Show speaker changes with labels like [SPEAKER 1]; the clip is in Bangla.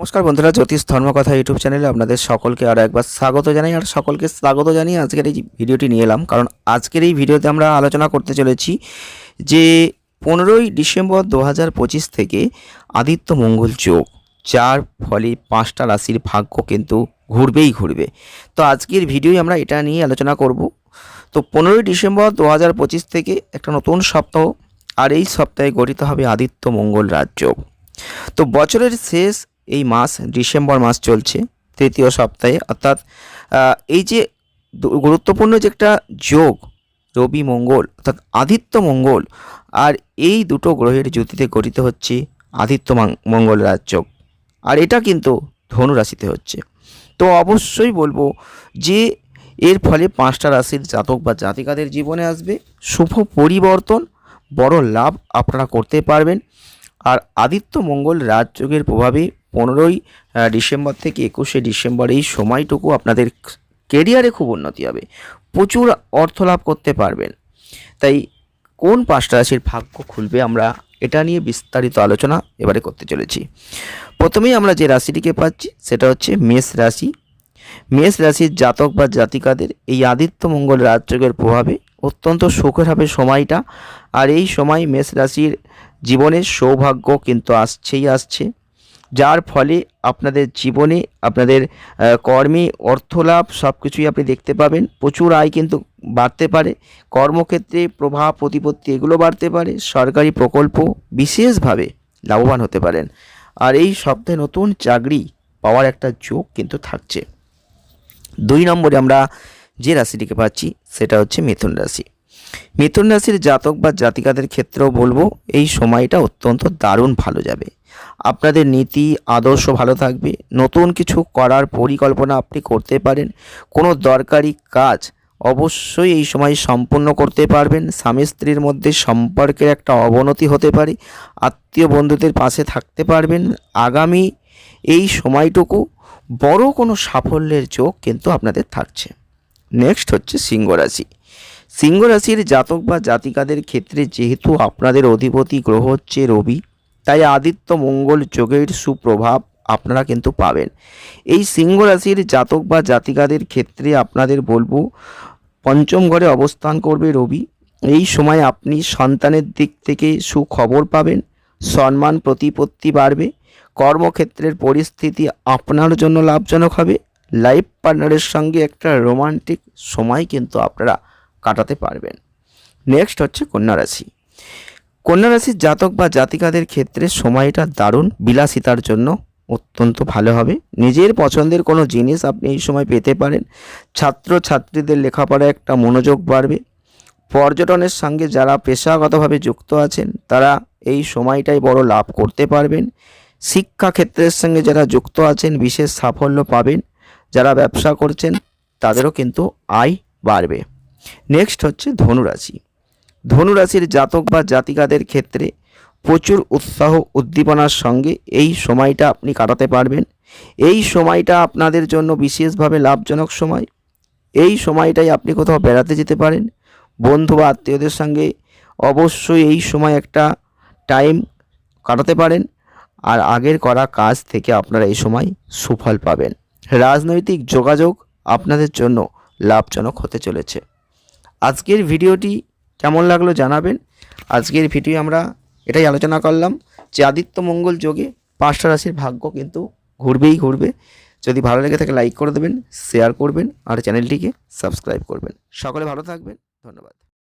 [SPEAKER 1] নমস্কার বন্ধুরা, জ্যোতিষ ধর্মকথা ইউটিউব চ্যানেলে আপনাদের সকলকে আরও একবার স্বাগত জানাই আর সকলকে স্বাগত জানিয়ে আজকের এই ভিডিওটি নিয়ে এলাম। কারণ আজকের এই ভিডিওতে আমরা আলোচনা করতে চলেছি যে পনেরোই ডিসেম্বর দু হাজার পঁচিশ থেকে আদিত্য মঙ্গল যোগ, যার ফলে পাঁচটা রাশির ভাগ্য কিন্তু ঘুরবেই ঘুরবে। তো আজকের ভিডিওই আমরা এটা নিয়ে আলোচনা করব। তো পনেরোই ডিসেম্বর দু হাজার পঁচিশ থেকে একটা নতুন সপ্তাহ, আর এই সপ্তাহে গঠিত হবে আদিত্য মঙ্গল রাজযোগ তো বছরের শেষ এই মাস, ডিসেম্বর মাস চলছে, তৃতীয় সপ্তাহে। অর্থাৎ এই যে গুরুত্বপূর্ণ যে একটা যোগ, রবি মঙ্গল, অর্থাৎ আদিত্য মঙ্গল, আর এই দুটো গ্রহের জ্যোতিতে গঠিত হচ্ছে আদিত্য মঙ্গল রাজযোগ। আর এটা কিন্তু ধনু রাশিতে হচ্ছে। তো অবশ্যই বলব যে, এর ফলে পাঁচটা রাশির জাতক বা জাতিকাদের জীবনে আসবে শুভ পরিবর্তন, বড় লাভ আপনারা করতে পারবেন। আর আদিত্য মঙ্গল রাজযোগের প্রভাবে পনেরোই ডিসেম্বর থেকে একুশে ডিসেম্বর এই সময়টুকু আপনাদের কেরিয়ারে খুব উন্নতি হবে। প্রচুর অর্থ লাভ করতে পারবেন। তাই কোন পাঁচটা রাশির ভাগ্য খুলবে আমরা এটা নিয়ে বিস্তারিত আলোচনা এবারে করতে চলেছি। প্রথমেই আমরা যে রাশিটিকে পাচ্ছি সেটা হচ্ছে মেষ রাশি। মেষ রাশির জাতক বা জাতিকাদের এই আদিত্য মঙ্গল রাজযোগের প্রভাবে অত্যন্ত সুখের হবে সময়টা। আর এই সময় মেষ রাশির জীবনের সৌভাগ্য কিন্তু আসছেই আসছে। যার ফলে আপনাদের জীবনে, আপনাদের কর্মে অর্থলাভ সব কিছুই আপনি দেখতে পাবেন। প্রচুর আয় কিন্তু বাড়তে পারে। কর্মক্ষেত্রে প্রভাব, প্রতিপত্তি এগুলো বাড়তে পারে। সরকারি প্রকল্প বিশেষভাবে লাভবান হতে পারেন। আর এই সপ্তাহে নতুন চাকরি পাওয়ার একটা যোগ কিন্তু থাকছে। দুই নম্বরে আমরা যে রাশিটিকে পাচ্ছি, সেটা হচ্ছে মিথুন রাশি। মিথুন রাশির জাতক বা জাতিকাদের ক্ষেত্রেও বলব, এই সময়টা অত্যন্ত দারুণ ভালো যাবে। আপনাদের নীতি, আদর্শ ভালো থাকবে। নতুন কিছু করার পরিকল্পনা আপনি করতে পারেন। কোনো দরকারি কাজ অবশ্যই এই সময় সম্পূর্ণ করতে পারবেন। স্বামী স্ত্রীর মধ্যে সম্পর্কের একটা অবনতি হতে পারে। আত্মীয় বন্ধুদের পাশে থাকতে পারবেন। আগামী এই সময়টুকু বড় কোনো সাফল্যের যোগ কিন্তু আপনাদের থাকছে। নেক্সট হচ্ছে সিংহ রাশি সিংহ রাশির জাতক বা জাতিকাদের ক্ষেত্রে যেহেতু আপনাদের অধিপতি গ্রহ হচ্ছে রবি তাই আদিত্য মঙ্গল যোগের সুপ্রভাব আপনারা কিন্তু পাবেন। এই সিংহ রাশির জাতক বা জাতিকাদের ক্ষেত্রে আপনাদের বলব, পঞ্চম ঘরে অবস্থান করবে রবি। এই সময় আপনি সন্তানের দিক থেকে সুখবর পাবেন, সম্মান, প্রতিপত্তি বাড়বে। কর্মক্ষেত্রের পরিস্থিতি আপনার জন্য লাভজনক হবে। লাইফ পার্টনারের সঙ্গে একটা রোমান্টিক সময় কিন্তু আপনারা কাটাতে পারবেন। নেক্সট হচ্ছে কন্যা রাশি। কন্যা রাশির জাতক বা জাতিকাদের ক্ষেত্রে সময়টা দারুণ, বিলাসিতার জন্য অত্যন্ত ভালো হবে। নিজের পছন্দের কোনো জিনিস আপনি এই সময় পেতে পারেন। ছাত্র ছাত্রীদের লেখাপড়ায় একটা মনোযোগ বাড়বে। পর্যটনের সঙ্গে যারা পেশাগতভাবে যুক্ত আছেন, তারা এই সময়টাই বড় লাভ করতে পারবেন। শিক্ষা ক্ষেত্রের সঙ্গে যারা যুক্ত আছেন, বিশেষ সাফল্য পাবেন। যারা ব্যবসা করছেন, তাদেরও কিন্তু আয় বাড়বে। নেক্সট হচ্ছে ধনুরাশি। ধনুরাশির জাতক বা জাতিকাদের ক্ষেত্রে প্রচুর উৎসাহ উদ্দীপনার সঙ্গে এই সময়টা আপনি কাটাতে পারবেন। এই সময়টা আপনাদের জন্য বিশেষভাবে লাভজনক সময়। এই সময়টাই আপনি কোথাও বেড়াতে যেতে পারেন। বন্ধু বা আত্মীয়দের সঙ্গে অবশ্যই এই সময় একটা টাইম কাটাতে পারেন। আর আগের করা কাজ থেকে আপনারা এই সময় সুফল পাবেন। রাজনৈতিক যোগাযোগ আপনাদের জন্য লাভজনক হতে চলেছে। আজকের ভিডিওটি কেমন লাগল জানাবেন। আজকের ভিডিও আমরা এটাই আলোচনা করলাম যে আদিত্য মঙ্গল যোগে পাঁচটা রাশির ভাগ্য কিন্তু ঘুরবেই ঘুরবে। যদি ভালো লেগে থাকে লাইক করে দেবেন শেয়ার করবেন আর চ্যানেলটিকে সাবস্ক্রাইব করবেন। সকলে ভালো থাকবেন, ধন্যবাদ।